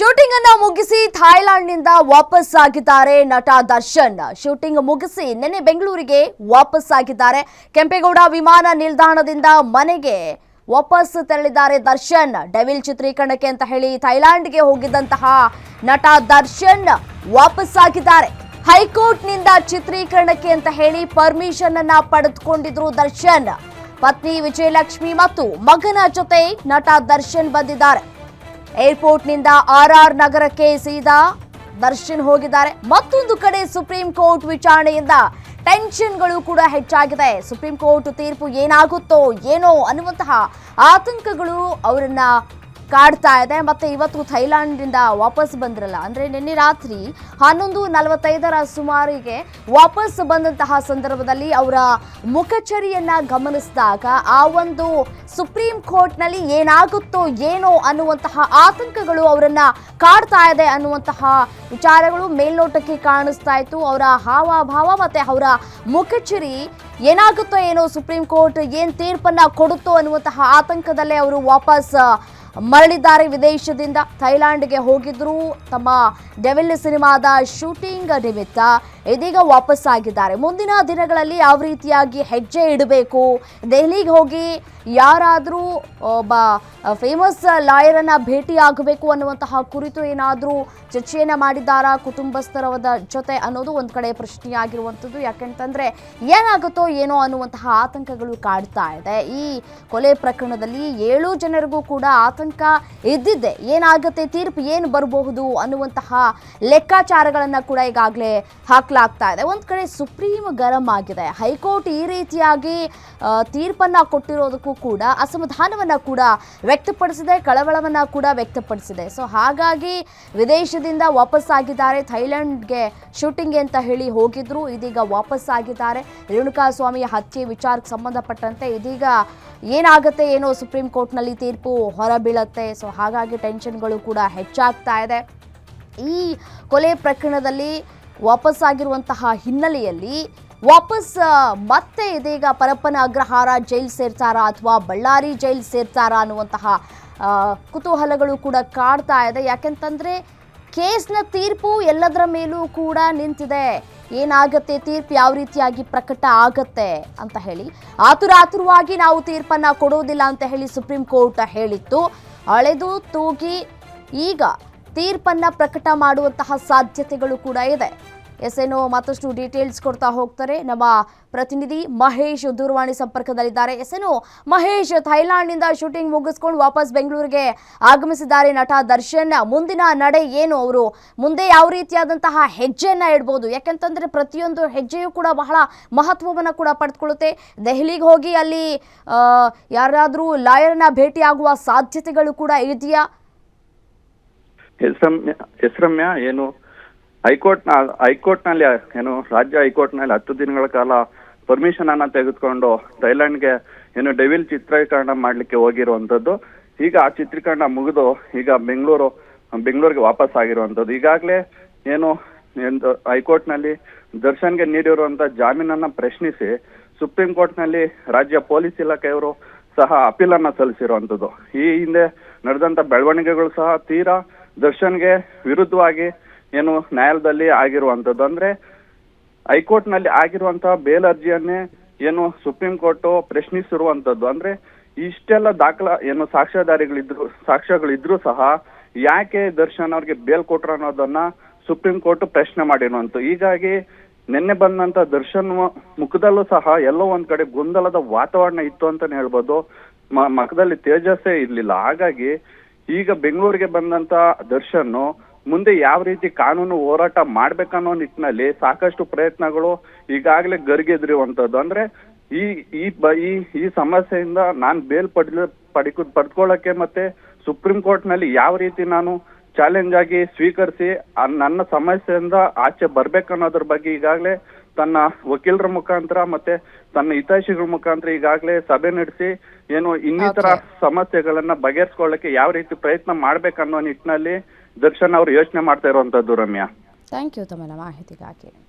Shooting ಅನ್ನ ಮುಗಿಸಿ ಥಾಯ್ಲೆಂಡ್ನಿಂದ ವಾಪಸ್ ಆಗಿದ್ದಾರೆ ನಟ ದರ್ಶನ್. ಶೂಟಿಂಗ್ ಮುಗಿಸಿ ನಿನ್ನೆ ಬೆಂಗಳೂರಿಗೆ ವಾಪಸ್ ಆಗಿದ್ದಾರೆ ಕೆಂಪೇಗೌಡ ವಿಮಾನ ನಿಲ್ದಾಣದಿಂದ ಮನೆಗೆ ವಾಪಸ್ ತೆರಳಿದ್ದಾರೆ ದರ್ಶನ್. ಡೆವಿಲ್ ಚಿತ್ರೀಕರಣಕ್ಕೆ ಅಂತ ಹೇಳಿ ಥೈಲ್ಯಾಂಡ್ಗೆ ಹೋಗಿದ್ದಂತಹ ನಟ ದರ್ಶನ್ ವಾಪಸ್ ಆಗಿದ್ದಾರೆ ಹೈಕೋರ್ಟ್ನಿಂದ ಚಿತ್ರೀಕರಣಕ್ಕೆ ಅಂತ ಹೇಳಿ ಪರ್ಮಿಷನ್ ಅನ್ನ ಪಡೆದುಕೊಂಡಿದ್ರು ದರ್ಶನ್. ಪತ್ನಿ ವಿಜಯಲಕ್ಷ್ಮಿ ಮತ್ತು ಮಗನ ಜೊತೆ ನಟ ದರ್ಶನ್ ಬಂದಿದ್ದಾರೆ. ಏರ್ಪೋರ್ಟ್ನಿಂದ ಆರ್ ಆರ್ ನಗರಕ್ಕೆ ಸೀದಾ ದರ್ಶನ್ ಹೋಗಿದ್ದಾರೆ. ಮತ್ತೊಂದು ಕಡೆ ಸುಪ್ರೀಂ ಕೋರ್ಟ್ ವಿಚಾರಣೆಯಿಂದ ಟೆನ್ಷನ್ಗಳು ಕೂಡ ಹೆಚ್ಚಾಗಿದೆ. ಸುಪ್ರೀಂ ಕೋರ್ಟ್ ತೀರ್ಪು ಏನಾಗುತ್ತೋ ಏನೋ ಅನ್ನುವಂತಹ ಆತಂಕಗಳು ಅವರನ್ನ ಕಾಡ್ತಾ ಇದೆ. ಮತ್ತೆ ಇವತ್ತು ಥೈಲ್ಯಾಂಡ್ನಿಂದ ವಾಪಸ್ ಬಂದ್ರಲ್ಲ, ಅಂದ್ರೆ ನಿನ್ನೆ ರಾತ್ರಿ ಹನ್ನೊಂದು ನಲವತ್ತೈದರ ಸುಮಾರಿಗೆ ವಾಪಸ್ ಬಂದಂತಹ ಸಂದರ್ಭದಲ್ಲಿ ಅವರ ಮುಖಚರಿಯನ್ನ ಗಮನಿಸಿದಾಗ ಆ ಒಂದು ಸುಪ್ರೀಂ ಕೋರ್ಟ್ನಲ್ಲಿ ಏನಾಗುತ್ತೋ ಏನೋ ಅನ್ನುವಂತಹ ಆತಂಕಗಳು ಅವರನ್ನ ಕಾಡ್ತಾ ಇದೆ ಅನ್ನುವಂತಹ ವಿಚಾರಗಳು ಮೇಲ್ನೋಟಕ್ಕೆ ಕಾಣಿಸ್ತಾ ಇತ್ತು. ಅವರ ಹಾವಭಾವ ಮತ್ತೆ ಅವರ ಮುಖಚರಿ ಏನಾಗುತ್ತೋ ಏನೋ ಸುಪ್ರೀಂ ಕೋರ್ಟ್ ಏನ್ ತೀರ್ಪನ್ನ ಕೊಡುತ್ತೋ ಅನ್ನುವಂತಹ ಆತಂಕದಲ್ಲೇ ಅವರು ವಾಪಸ್ ಮರಳಿದ್ದಾರೆ. ವಿದೇಶದಿಂದ ಥೈಲ್ಯಾಂಡ್ಗೆ ಹೋಗಿದ್ರು ತಮ್ಮ ಡೆವಿಲ್ ಸಿನಿಮಾದ ಶೂಟಿಂಗ್ ನಿಮಿತ್ತ ಇದೀಗ ವಾಪಸ್ ಆಗಿದ್ದಾರೆ ಮುಂದಿನ ದಿನಗಳಲ್ಲಿ ಯಾವ ರೀತಿಯಾಗಿ ಹೆಜ್ಜೆ ಇಡಬೇಕು? ದೆಹಲಿಗೆ ಹೋಗಿ ಯಾರಾದರೂ ಒಬ್ಬ ಫೇಮಸ್ ಲಾಯರನ್ನು ಭೇಟಿ ಆಗಬೇಕು ಅನ್ನುವಂತಹ ಕುರಿತು ಏನಾದರೂ ಚರ್ಚೆಯನ್ನು ಮಾಡಿದ್ದಾರಾ? ಕುಟುಂಬಸ್ಥರವದ ಜೊತೆ ಅನ್ನೋದು ಒಂದು ಕಡೆ ಪ್ರಶ್ನೆಯಾಗಿರುವಂಥದ್ದು. ಯಾಕೆಂತಂದರೆ ಏನಾಗುತ್ತೋ ಏನೋ ಅನ್ನುವಂತಹ ಆತಂಕಗಳು ಕಾಡ್ತಾ ಇದೆ. ಈ ಕೊಲೆ ಪ್ರಕರಣದಲ್ಲಿ ಏಳು ಜನರಿಗೂ ಕೂಡ ಆತಂಕ ಇದ್ದಿದ್ದೆ ಏನಾಗುತ್ತೆ, ತೀರ್ಪು ಏನು ಬರಬಹುದು ಅನ್ನುವಂತಹ ಲೆಕ್ಕಾಚಾರಗಳನ್ನು ಕೂಡ ಈಗಾಗಲೇ ಹಾಕಲಾಗ್ತಾ ಇದೆ. ಒಂದು ಕಡೆ ಸುಪ್ರೀಂ ಗರಂ ಆಗಿದೆ. ಹೈಕೋರ್ಟ್ ಈ ರೀತಿಯಾಗಿ ತೀರ್ಪನ್ನು ಕೊಟ್ಟಿರೋದಕ್ಕೂ ಕೂಡ ಅಸಮಾಧಾನವನ್ನು ಕೂಡ ವ್ಯಕ್ತಪಡಿಸಿದೆ, ಕಳವಳವನ್ನ ಕೂಡ ವ್ಯಕ್ತಪಡಿಸಿದೆ. ಸೊ ಹಾಗಾಗಿ ವಿದೇಶದಿಂದ ವಾಪಸ್ ಆಗಿದ್ದಾರೆ ಥೈಲ್ಯಾಂಡ್ಗೆ ಶೂಟಿಂಗ್ ಅಂತ ಹೇಳಿ ಹೋಗಿದ್ರು. ಇದೀಗ ವಾಪಸ್ ಆಗಿದ್ದಾರೆ ರೇಣುಕಾ ಸ್ವಾಮಿಯ ಹತ್ಯೆ ವಿಚಾರಕ್ಕೆ ಸಂಬಂಧಪಟ್ಟಂತೆ ಇದೀಗ ಏನಾಗುತ್ತೆ ಏನೋ ಸುಪ್ರೀಂ ಕೋರ್ಟ್ನಲ್ಲಿ ತೀರ್ಪು ಹೊರಬೀಳತ್ತೆ ಸೊ ಹಾಗಾಗಿ ಟೆನ್ಷನ್ಗಳು ಕೂಡ ಹೆಚ್ಚಾಗ್ತಾ ಇದೆ. ಈ ಕೊಲೆ ಪ್ರಕರಣದಲ್ಲಿ ವಾಪಸ್ ಆಗಿರುವಂತಹ ಹಿನ್ನೆಲೆಯಲ್ಲಿ ವಾಪಸ್ ಮತ್ತೆ ಇದೀಗ ಪರಪ್ಪನ ಅಗ್ರಹಾರ ಜೈಲ್ ಸೇರ್ತಾರಾ ಅಥವಾ ಬಳ್ಳಾರಿ ಜೈಲ್ ಸೇರ್ತಾರಾ ಅನ್ನುವಂತಹ ಕುತೂಹಲಗಳು ಕೂಡ ಕಾಡ್ತಾ ಇದೆ. ಯಾಕೆಂತಂದ್ರೆ ಕೇಸ್ನ ತೀರ್ಪು ಎಲ್ಲದರ ಮೇಲೂ ಕೂಡ ನಿಂತಿದೆ. ಏನಾಗತ್ತೆ? ತೀರ್ಪು ಯಾವ ರೀತಿಯಾಗಿ ಪ್ರಕಟ ಆಗತ್ತೆ ಅಂತ ಹೇಳಿ. ಆತುರ ಆತುರವಾಗಿ ನಾವು ತೀರ್ಪನ್ನ ಕೊಡೋದಿಲ್ಲ ಅಂತ ಹೇಳಿ ಸುಪ್ರೀಂ ಕೋರ್ಟ್ ಹೇಳಿತ್ತು. ಅಳೆದು ತೂಗಿ ಈಗ ತೀರ್ಪನ್ನ ಪ್ರಕಟ ಮಾಡುವಂತಹ ಸಾಧ್ಯತೆಗಳು ಕೂಡ ಇದೆ. ಎಸ್ ಏನೋ ಮತ್ತಷ್ಟು ಡೀಟೇಲ್ಸ್ ಕೊಡ್ತಾ ಹೋಗ್ತಾರೆ. ನಮ್ಮ ಪ್ರತಿನಿಧಿ ಮಹೇಶ್ ದೂರವಾಣಿ ಸಂಪರ್ಕದಲ್ಲಿದ್ದಾರೆ. ಎಸ್ ಮಹೇಶ್ ಮಹೇಶ್ ಥೈಲ್ಯಾಂಡ್ನಿಂದ ಶೂಟಿಂಗ್ ಮುಗಿಸ್ಕೊಂಡು ವಾಪಸ್ ಬೆಂಗಳೂರಿಗೆ ಆಗಮಿಸಿದ್ದಾರೆ ನಟ ದರ್ಶನ್. ಮುಂದಿನ ನಡೆ ಏನು? ಅವರು ಮುಂದೆ ಯಾವ ರೀತಿಯಾದಂತಹ ಹೆಜ್ಜೆಯನ್ನ ಇಡ್ಬೋದು? ಯಾಕೆಂತಂದ್ರೆ ಪ್ರತಿಯೊಂದು ಹೆಜ್ಜೆಯೂ ಕೂಡ ಬಹಳ ಮಹತ್ವವನ್ನು ಕೂಡ ಪಡೆದುಕೊಳ್ಳುತ್ತೆ. ದೆಹಲಿಗೆ ಹೋಗಿ ಅಲ್ಲಿ ಯಾರಾದರೂ ಲಾಯರ್ನ ಭೇಟಿಯಾಗುವ ಸಾಧ್ಯತೆಗಳು ಕೂಡ ಇದೆಯಾ? ಹೆಸರಮ್ಯ ಹೆಸರಮ್ಯ ಏನು? ಹೈಕೋರ್ಟ್ ಹೈಕೋರ್ಟ್ನಲ್ಲಿ, ಏನು, ರಾಜ್ಯ ಹೈಕೋರ್ಟ್ನಲ್ಲಿ ಹತ್ತು ದಿನಗಳ ಕಾಲ ಪರ್ಮಿಷನ್ ಅನ್ನ ತೆಗೆದುಕೊಂಡು ಥೈಲ್ಯಾಂಡ್ಗೆ, ಏನು, ಡೆವಿಲ್ ಚಿತ್ರೀಕರಣ ಮಾಡ್ಲಿಕ್ಕೆ ಹೋಗಿರುವಂತದ್ದು ಈಗ ಆ ಚಿತ್ರೀಕರಣ ಮುಗಿದು ಈಗ ಬೆಂಗಳೂರು, ಬೆಂಗಳೂರಿಗೆ ವಾಪಸ್ ಆಗಿರುವಂತದ್ದು ಈಗಾಗಲೇ, ಏನು ಹೈಕೋರ್ಟ್ನಲ್ಲಿ ಹೈಕೋರ್ಟ್ನಲ್ಲಿ ದರ್ಶನ್ಗೆ ನೀಡಿರುವಂತ ಜಾಮೀನನ್ನ ಪ್ರಶ್ನಿಸಿ ಸುಪ್ರೀಂ ಕೋರ್ಟ್ನಲ್ಲಿ ರಾಜ್ಯ ಪೊಲೀಸ್ ಇಲಾಖೆಯವರು ಸಹ ಅಪೀಲ್ ಅನ್ನ ಸಲ್ಲಿಸಿರುವಂತದ್ದು ಈ ಹಿಂದೆ ನಡೆದಂತ ಬೆಳವಣಿಗೆಗಳು ಸಹ ತೀರಾ ದರ್ಶನ್ಗೆ ವಿರುದ್ಧವಾಗಿ ಏನು ನ್ಯಾಯಾಲಯದಲ್ಲಿ ಆಗಿರುವಂತದ್ದು ಅಂದ್ರೆ ಹೈಕೋರ್ಟ್ನಲ್ಲಿ ಆಗಿರುವಂತಹ ಬೇಲ್ ಅರ್ಜಿಯನ್ನೇ ಏನು ಸುಪ್ರೀಂ ಕೋರ್ಟ್ ಪ್ರಶ್ನಿಸಿರುವಂತದ್ದು ಅಂದ್ರೆ ಇಷ್ಟೆಲ್ಲ ದಾಖಲ, ಏನು ಸಾಕ್ಷ್ಯಾಧಾರಿಗಳಿದ್ರು, ಸಾಕ್ಷ್ಯಗಳಿದ್ರು ಸಹ ಯಾಕೆ ದರ್ಶನ್ ಅವ್ರಿಗೆ ಬೇಲ್ ಕೊಟ್ರು ಅನ್ನೋದನ್ನ ಸುಪ್ರೀಂ ಕೋರ್ಟ್ ಪ್ರಶ್ನೆ ಮಾಡಿರುವಂತು ಹೀಗಾಗಿ ನಿನ್ನೆ ಬಂದಂತ ದರ್ಶನ್ ಮುಖದಲ್ಲೂ ಸಹ ಎಲ್ಲೋ ಒಂದ್ ಕಡೆ ಗೊಂದಲದ ವಾತಾವರಣ ಇತ್ತು ಅಂತಾನೆ ಹೇಳ್ಬೋದು. ಮಖದಲ್ಲಿ ತೇಜಸ್ಸೇ ಇರ್ಲಿಲ್ಲ. ಹಾಗಾಗಿ ಈಗ ಬೆಂಗಳೂರಿಗೆ ಬಂದಂತ ದರ್ಶನ್ ಮುಂದೆ ಯಾವ ರೀತಿ ಕಾನೂನು ಹೋರಾಟ ಮಾಡ್ಬೇಕನ್ನೋ ನಿಟ್ಟಿನಲ್ಲಿ ಸಾಕಷ್ಟು ಪ್ರಯತ್ನಗಳು ಈಗಾಗಲೇ ಗರಿಗೆದ್ರಿರುವಂತದ್ದು ಅಂದ್ರೆ ಈ ಈ ಈ ಈ ಸಮಸ್ಯೆಯಿಂದ ನಾನು ಬೇಲ್ ಪಡೆದ ಪಡಿಕ ಪಡ್ಕೊಳ್ಳಕ್ಕೆ ಮತ್ತೆ ಸುಪ್ರೀಂ ಕೋರ್ಟ್ನಲ್ಲಿ ಯಾವ ರೀತಿ ನಾನು ಚಾಲೆಂಜ್ ಆಗಿ ಸ್ವೀಕರಿಸಿ ನನ್ನ ಸಮಸ್ಯೆಯಿಂದ ಆಚೆ ಬರ್ಬೇಕನ್ನೋದ್ರ ಬಗ್ಗೆ ಈಗಾಗಲೇ ತನ್ನ ವಕೀಲರ ಮುಖಾಂತರ ಮತ್ತೆ ತನ್ನ ಹಿತೈಷಿಗಳ ಮುಖಾಂತರ ಈಗಾಗಲೇ ಸಭೆ ನಡೆಸಿ ಏನು ಇನ್ನಿತರ ಸಮಸ್ಯೆಗಳನ್ನ ಬಗೆಹರಿಸ್ಕೊಳ್ಳಕ್ಕೆ ಯಾವ ರೀತಿ ಪ್ರಯತ್ನ ಮಾಡ್ಬೇಕನ್ನೋ ನಿಟ್ಟಿನಲ್ಲಿ ದರ್ಶನ್ ಅವರು ಯೋಚನೆ ಮಾಡ್ತಾ ಇರುವಂತದ್ದು ರಮ್ಯಾ. ಥ್ಯಾಂಕ್ ಯು ತಮ್ಮ ಮಾಹಿತಿಗಾಗಿ